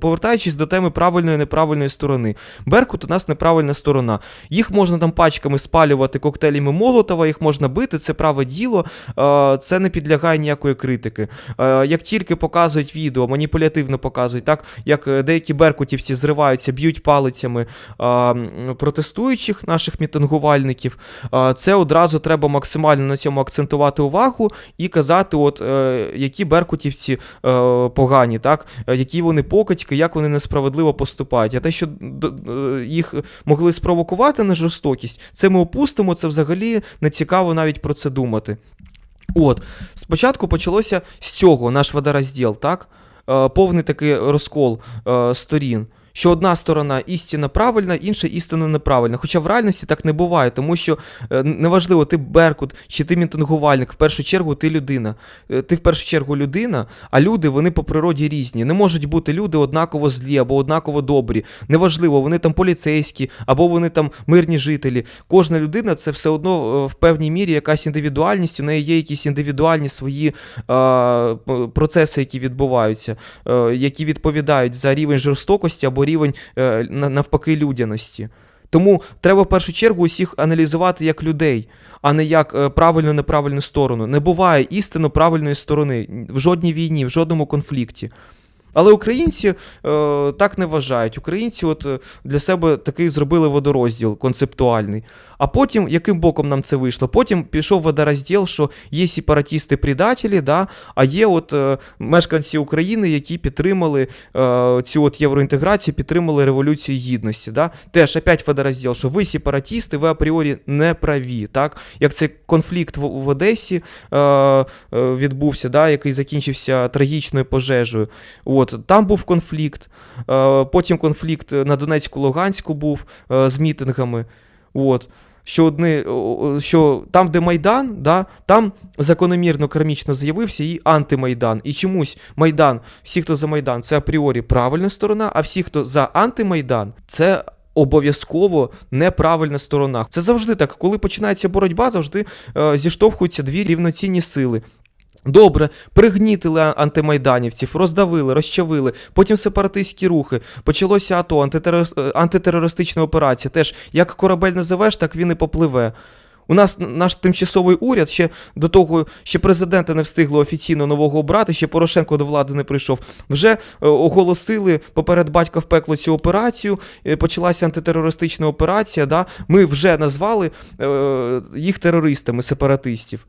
Повертаючись до теми правильної і неправильної сторони. Беркут у нас неправильна сторона. Їх можна там пачками спалювати коктейлями Молотова, їх можна бити, це праве діло, це не підлягає ніякої критики. Як тільки показують відео, маніпулятивно показують, так як е, деякі беркутівці зриваються, б'ють палицями протестуючих наших мітингувальників, це одразу треба максимально на цьому акцентувати увагу і казати, от е, які беркутівці е, погані, так, які вони покидьки, як вони несправедливо поступають. А те, що д- їх могли спровокувати на жорстокість, це ми опустимо, це взагалі не цікаво навіть про це думати. От, спочатку почалося з цього наш водорозділ, так? Е, повний такий розкол е, сторін. Що одна сторона істина правильна, інша істина неправильна. Хоча в реальності так не буває, тому що е, неважливо, ти Беркут чи ти мітингувальник, в першу чергу ти людина. Е, Ти в першу чергу людина, а люди вони по природі різні. Не можуть бути люди однаково злі або однаково добрі. Неважливо, вони там поліцейські або вони там мирні жителі. Кожна людина це все одно е, в певній мірі якась індивідуальність, у неї є якісь індивідуальні свої е, процеси, які відбуваються, е, які відповідають за рівень жорстокості або рівень е, навпаки людяності. Тому треба в першу чергу усіх аналізувати як людей, а не як е, правильну неправильну сторону. Не буває істинно правильної сторони в жодній війні, в жодному конфлікті. Але українці е, так не вважають. Українці от е, для себе такий зробили водорозділ концептуальний. А потім, яким боком нам це вийшло? Потім пішов водорозділ, що є сепаратісти-предателі, да, а є от е, мешканці України, які підтримали е, цю от євроінтеграцію, підтримали революцію гідності. Да? Теж опять водорозділ, що ви сепаратісти, ви апріорі не праві. Так? Як цей конфлікт в, в Одесі е, е, відбувся, да, який закінчився трагічною пожежею. От, там був конфлікт, е, потім конфлікт на Донецьку-Луганську був е, з мітингами. От. Що, одни, о- о- що там, де Майдан, да, там закономірно кармічно з'явився і антимайдан. І чомусь Майдан, всі, хто за Майдан, це апріорі правильна сторона, а всі, хто за антимайдан, це обов'язково неправильна сторона. Це завжди так. Коли починається боротьба, завжди е, зіштовхуються дві рівноцінні сили. Добре, пригнітили антимайданівців, роздавили, розчавили, потім сепаратистські рухи, почалося АТО, антитерор- е, антитерористична операція. Теж як корабель називеш, так він і попливе. У нас наш тимчасовий уряд ще до того, ще президента не встигло офіційно нового обрати, ще Порошенко до влади не прийшов. Вже е, оголосили поперед батька в пекло цю операцію. е, Почалася антитерористична операція. Да? Ми вже назвали їх терористами, сепаратистів.